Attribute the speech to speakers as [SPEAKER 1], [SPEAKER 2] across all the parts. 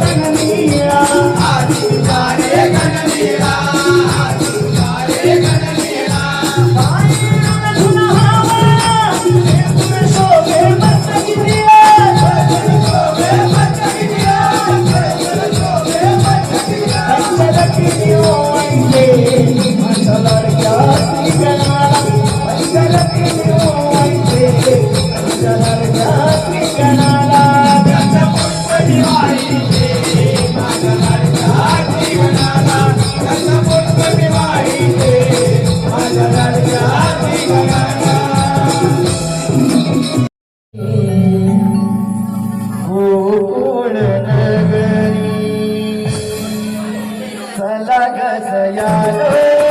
[SPEAKER 1] തകനീയ Oh,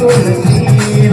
[SPEAKER 1] गरी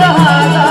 [SPEAKER 1] राधा